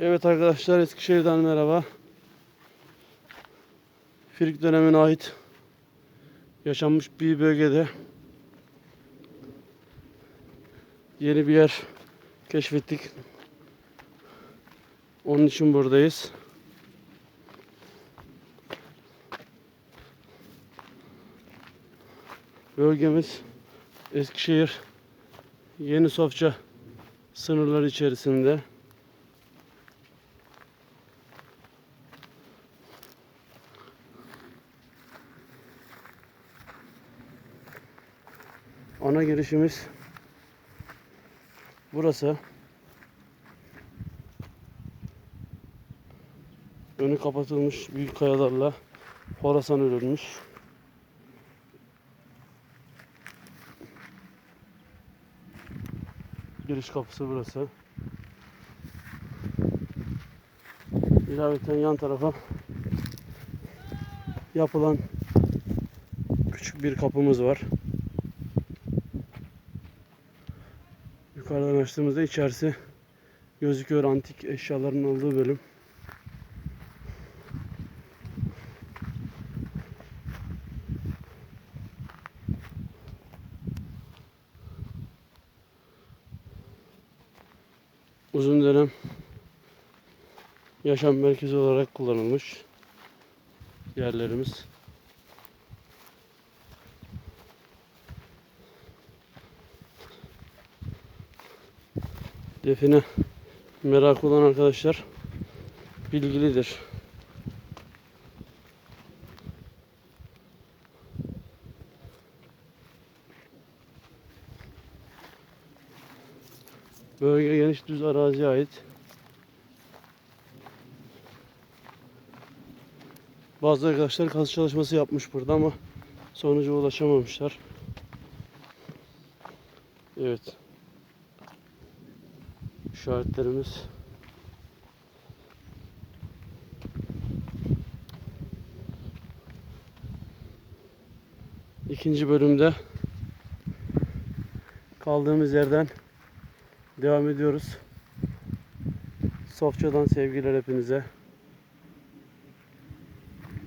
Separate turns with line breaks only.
Evet arkadaşlar Eskişehir'den merhaba. Frik dönemine ait yaşanmış bir bölgede yeni bir yer keşfettik. Onun için buradayız. Bölgemiz Eskişehir Yeni Sofça sınırları içerisinde. Ana girişimiz burası. Önü kapatılmış büyük kayalarla Horasan örülmüş. Giriş kapısı burası. İlaveten yan tarafa yapılan küçük bir kapımız var. Yukarıdan açtığımızda içerisi gözüküyor antik eşyaların olduğu bölüm. Uzun dönem yaşam merkezi olarak kullanılmış yerlerimiz. Define merak olan arkadaşlar bilgilidir. Bölge geniş düz araziye ait. Bazı arkadaşlar kazı çalışması yapmış burada ama sonuca ulaşamamışlar. Evet. İşaretlerimiz. İkinci bölümde kaldığımız yerden devam ediyoruz. Sofça'dan sevgiler hepinize.